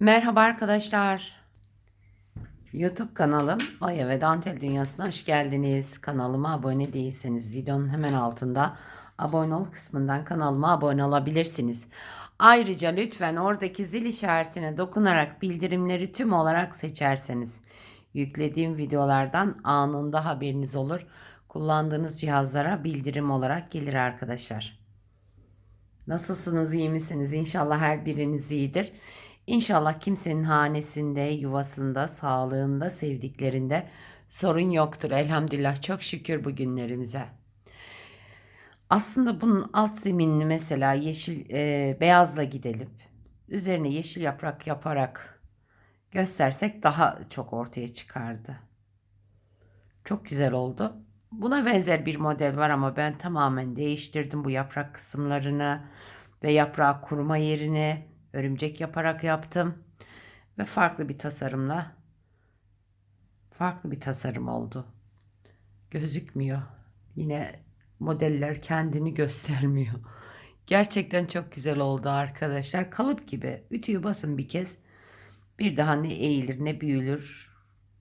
Merhaba arkadaşlar. YouTube kanalım Oya ve Dantel Dünyası'na hoş geldiniz. Kanalıma abone değilseniz videonun hemen altında abone ol kısmından kanalıma abone olabilirsiniz. Ayrıca lütfen oradaki zil işaretine dokunarak bildirimleri tüm olarak seçerseniz yüklediğim videolardan anında haberiniz olur. Kullandığınız cihazlara bildirim olarak gelir arkadaşlar. Nasılsınız, iyi misiniz? İnşallah her biriniz iyidir. İnşallah kimsenin hanesinde, yuvasında, sağlığında, sevdiklerinde sorun yoktur. Elhamdülillah çok şükür bugünlerimize. Aslında bunun alt zeminini mesela yeşil e, beyazla gidilip üzerine yeşil yaprak yaparak göstersek daha çok ortaya çıkardı. Çok güzel oldu. Buna benzer bir model var ama ben tamamen değiştirdim bu yaprak kısımlarını ve yaprağı kuruma yerini örümcek yaparak yaptım. Ve farklı bir tasarımla farklı bir tasarım oldu. Gözükmüyor. Yine modeller kendini göstermiyor. Gerçekten çok güzel oldu arkadaşlar. Kalıp gibi. Ütüyü basın bir kez. Bir daha ne eğilir ne büyülür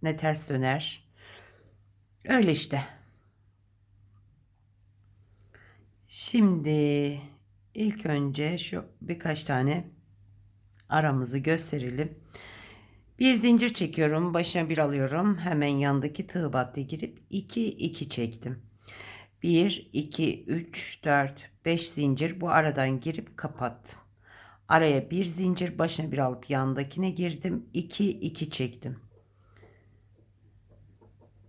ne ters döner. Öyle işte. Şimdi ilk önce şu birkaç tane aramızı gösterelim. Bir zincir çekiyorum. Başına bir alıyorum. Hemen yandaki tığ battı girip 2 2 çektim. 1 2 3 4 5 zincir bu aradan girip kapattım. Araya bir zincir başına bir alıp yandakine girdim. 2 2 çektim.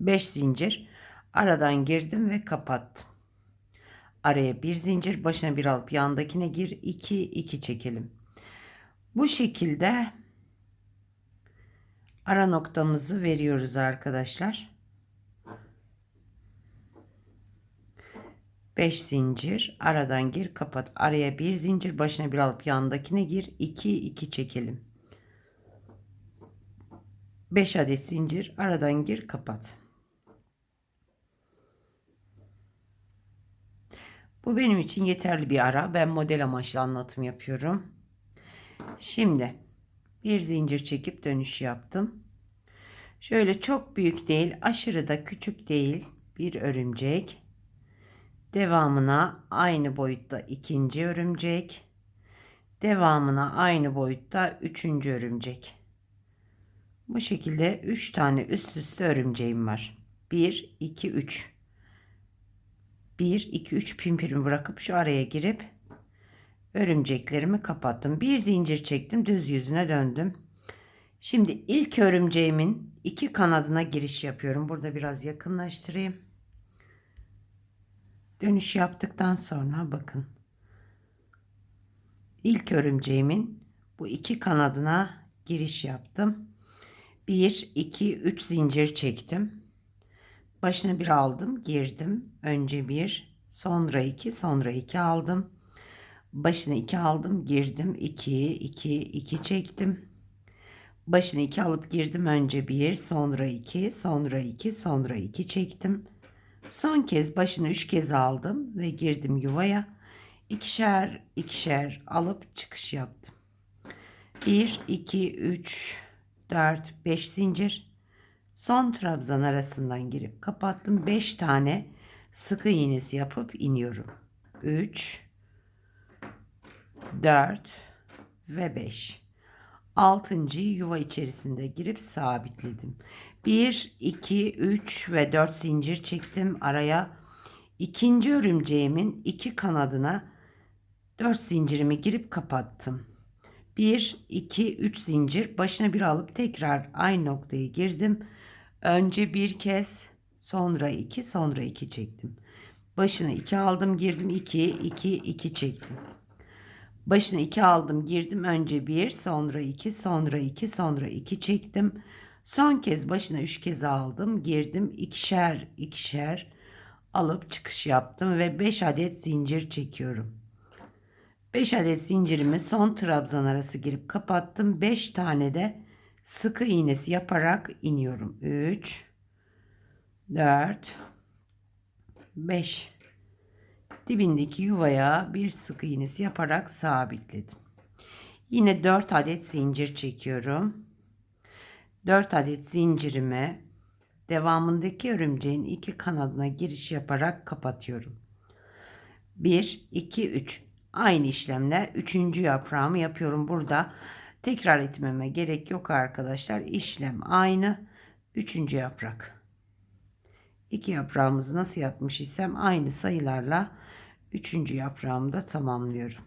5 zincir aradan girdim ve kapattım. Araya bir zincir başına bir alıp yandakine gir 2 2 çekelim. Bu şekilde ara noktamızı veriyoruz arkadaşlar. 5 zincir aradan gir kapat. Araya bir zincir başına bir alıp yandakine gir. 2 2 çekelim. 5 adet zincir aradan gir kapat. Bu benim için yeterli bir ara. Ben model amaçlı anlatım yapıyorum Şimdi bir zincir çekip dönüş yaptım. Şöyle çok büyük değil, aşırı da küçük değil bir örümcek. Devamına aynı boyutta ikinci örümcek. Devamına aynı boyutta üçüncü örümcek. Bu şekilde 3 tane üst üste örümceğim var. 1, 2, 3. 1, 2, 3 pimpirimi bırakıp şu araya girip örümceklerimi kapattım. Bir zincir çektim düz yüzüne döndüm. Şimdi ilk örümceğimin iki kanadına giriş yapıyorum. Burada biraz yakınlaştırayım. Dönüş yaptıktan sonra bakın. İlk örümceğimin bu iki kanadına giriş yaptım. 1 2 3 zincir çektim. Başını bir aldım, girdim. Önce bir, sonra iki, sonra iki aldım. Başını 2 aldım girdim 2 2 2 çektim. Başını 2 alıp girdim önce 1 sonra 2 sonra 2 sonra 2 çektim. Son kez başını 3 kez aldım ve girdim yuvaya. İkişer ikişer alıp çıkış yaptım. 1 2 3 4 5 zincir. Son trabzan arasından girip kapattım. 5 tane sıkı iğnesi yapıp iniyorum. 3 4 ve 5. Altıncıyı yuva içerisinde girip sabitledim. 1, 2, 3 ve 4 zincir çektim araya. İkinci örümceğimin iki kanadına 4 zincirimi girip kapattım. 1, 2, 3 zincir başına bir alıp tekrar aynı noktaya girdim. Önce bir kez sonra 2 sonra 2 çektim. Başına 2 aldım girdim 2 2 2 çektim. Başına 2 aldım girdim önce 1 sonra 2 sonra 2 sonra 2 çektim. Son kez başına 3 kez aldım girdim ikişer ikişer alıp çıkış yaptım ve 5 adet zincir çekiyorum. 5 adet zincirimi son trabzan arası girip kapattım. 5 tane de sıkı iğnesi yaparak iniyorum. 3 4 5 dibindeki yuvaya bir sık iğnesi yaparak sabitledim. Yine 4 adet zincir çekiyorum. 4 adet zincirimi devamındaki örümceğin iki kanadına giriş yaparak kapatıyorum. 1 2 3 aynı işlemle 3. yaprağımı yapıyorum burada. Tekrar etmeme gerek yok arkadaşlar. İşlem aynı. 3. yaprak. 2 yaprağımızı nasıl yapmış isem aynı sayılarla 3. yaprağımı da tamamlıyorum.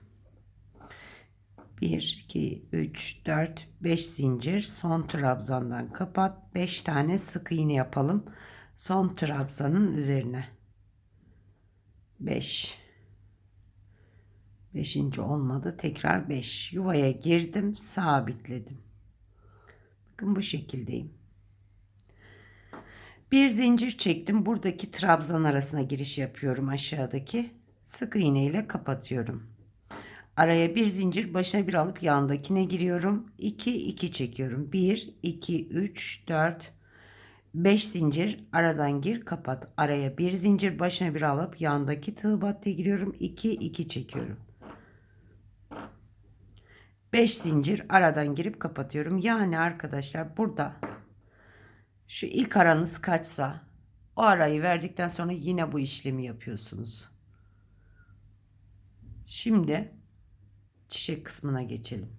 1, 2, 3, 4, 5 zincir. Son trabzandan kapat. 5 tane sık iğne yapalım. Son trabzanın üzerine. 5. 5. olmadı. Tekrar 5. Yuvaya girdim. Sabitledim. Bakın bu şekildeyim. Bir zincir çektim. Buradaki trabzan arasına giriş yapıyorum aşağıdaki. Sık iğne ile kapatıyorum. Araya bir zincir başına bir alıp yandakine giriyorum. 2 2 çekiyorum. 1 2 3 4 5 zincir aradan gir kapat. Araya bir zincir başına bir alıp yandaki tığ battıya giriyorum. 2 2 çekiyorum. 5 zincir aradan girip kapatıyorum. Yani arkadaşlar burada şu ilk aranız kaçsa o arayı verdikten sonra yine bu işlemi yapıyorsunuz. Şimdi çiçek kısmına geçelim.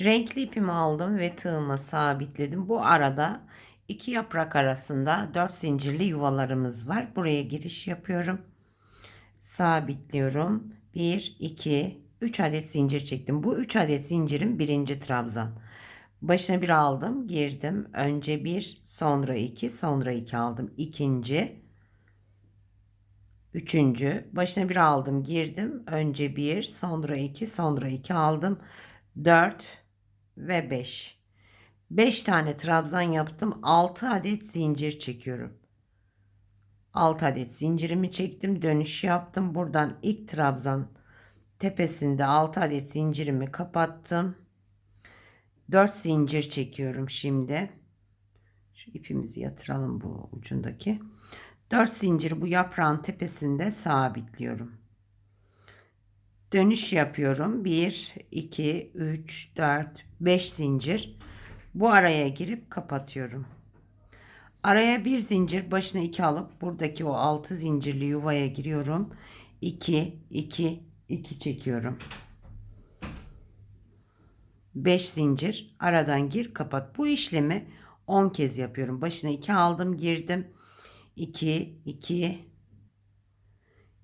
Renkli ipimi aldım ve tığıma sabitledim. Bu arada iki yaprak arasında dört zincirli yuvalarımız var. Buraya giriş yapıyorum. Sabitliyorum. 1, 2, 3 adet zincir çektim. Bu 3 adet zincirin birinci trabzan. Başına bir aldım, girdim. Önce bir, sonra iki, sonra iki aldım. İkinci, Üçüncü. Başına bir aldım girdim. Önce bir sonra iki sonra iki aldım. Dört ve beş. Beş tane trabzan yaptım. Altı adet zincir çekiyorum. Altı adet zincirimi çektim. Dönüş yaptım. Buradan ilk trabzan tepesinde altı adet zincirimi kapattım. Dört zincir çekiyorum şimdi. Şu ipimizi yatıralım bu ucundaki. 4 zincir bu yaprağın tepesinde sabitliyorum. Dönüş yapıyorum. 1, 2, 3, 4, 5 zincir. Bu araya girip kapatıyorum. Araya bir zincir başına 2 alıp buradaki o 6 zincirli yuvaya giriyorum. 2, 2, 2 çekiyorum. 5 zincir aradan gir kapat. Bu işlemi 10 kez yapıyorum. Başına 2 aldım girdim. 2 2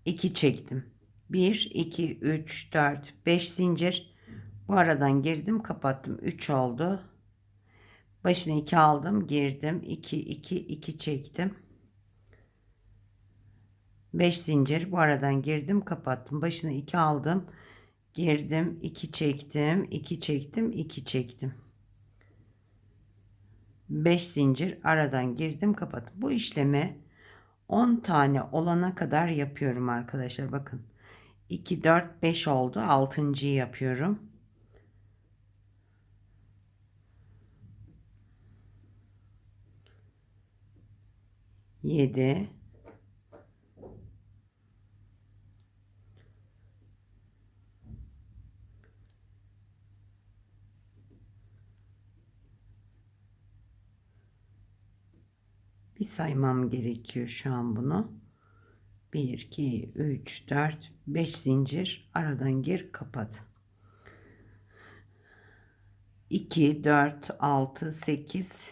2 çektim. 1 2 3 4 5 zincir. Bu aradan girdim, kapattım. 3 oldu. Başına 2 aldım, girdim. 2 2 2 çektim. 5 zincir. Bu aradan girdim, kapattım. Başına 2 aldım. Girdim, 2 çektim, 2 çektim, 2 çektim. 5 zincir aradan girdim kapattım. Bu işlemi 10 tane olana kadar yapıyorum arkadaşlar. Bakın 2 4 5 oldu. 6.'yı yapıyorum. Yedi, Bir saymam gerekiyor şu an bunu. 1, 2, 3, 4, 5 zincir. Aradan gir kapat. 2, 4, 6, 8,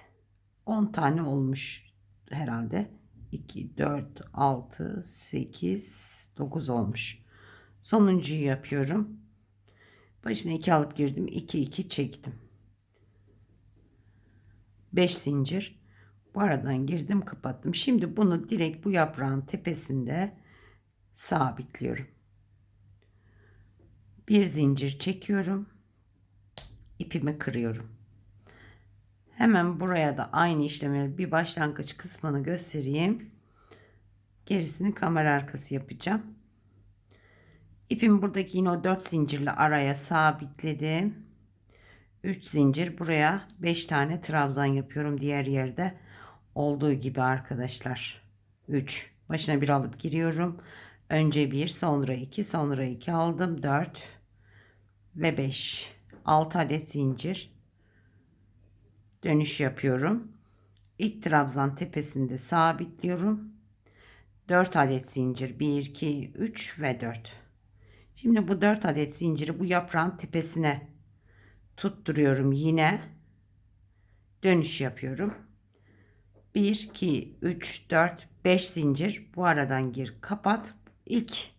10 tane olmuş herhalde. 2, 4, 6, 8, 9 olmuş. Sonuncuyu yapıyorum. Başına 2 alıp girdim. 2, 2 çektim. 5 zincir. Bu aradan girdim kapattım. Şimdi bunu direkt bu yaprağın tepesinde sabitliyorum. Bir zincir çekiyorum. ipimi kırıyorum. Hemen buraya da aynı işlemi bir başlangıç kısmını göstereyim. Gerisini kamera arkası yapacağım. İpimi buradaki yine o 4 zincirle araya sabitledim. 3 zincir buraya 5 tane trabzan yapıyorum diğer yerde olduğu gibi arkadaşlar. 3 başına bir alıp giriyorum. Önce 1 sonra 2 sonra 2 aldım 4 ve 5. 6 adet zincir. Dönüş yapıyorum. İlk trabzan tepesinde sabitliyorum. 4 adet zincir. 1, 2, 3 ve 4. Şimdi bu 4 adet zinciri bu yaprağın tepesine tutturuyorum yine. Dönüş yapıyorum. 1, 2, 3, 4, 5 zincir. Bu aradan gir kapat. İlk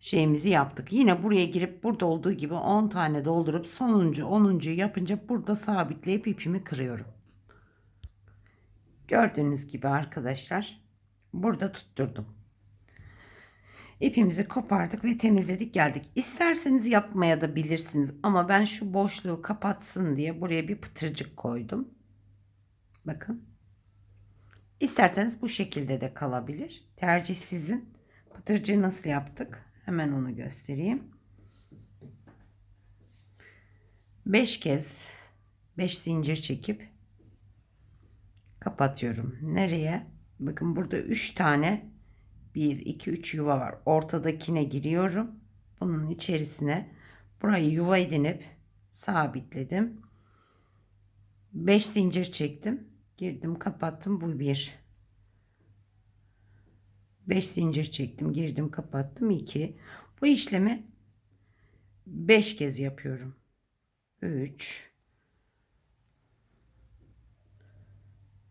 şeyimizi yaptık. Yine buraya girip burada olduğu gibi 10 tane doldurup sonuncu 10. yapınca burada sabitleyip ipimi kırıyorum. Gördüğünüz gibi arkadaşlar burada tutturdum. İpimizi kopardık ve temizledik geldik. İsterseniz yapmaya da bilirsiniz ama ben şu boşluğu kapatsın diye buraya bir pıtırcık koydum. Bakın. İsterseniz bu şekilde de kalabilir. Tercih sizin. Pıtırcığı nasıl yaptık? Hemen onu göstereyim. 5 kez 5 zincir çekip kapatıyorum. Nereye? Bakın burada 3 tane 1 2 3 yuva var. Ortadakine giriyorum. Bunun içerisine burayı yuva edinip sabitledim. 5 zincir çektim. Girdim, kapattım. Bu 1. 5 zincir çektim, girdim, kapattım. 2. Bu işlemi 5 kez yapıyorum. 3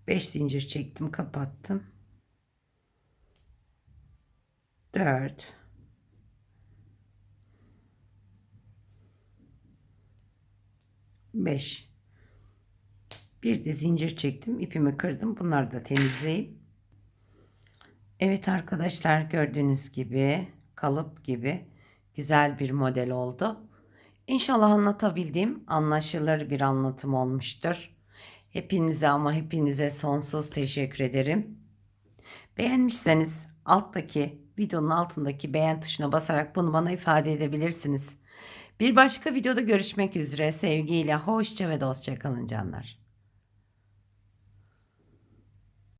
5 zincir çektim, kapattım. 4 5 bir de zincir çektim. ipimi kırdım. Bunları da temizleyeyim. Evet arkadaşlar gördüğünüz gibi kalıp gibi güzel bir model oldu. İnşallah anlatabildiğim anlaşılır bir anlatım olmuştur. Hepinize ama hepinize sonsuz teşekkür ederim. Beğenmişseniz alttaki videonun altındaki beğen tuşuna basarak bunu bana ifade edebilirsiniz. Bir başka videoda görüşmek üzere sevgiyle hoşça ve dostça kalın canlar.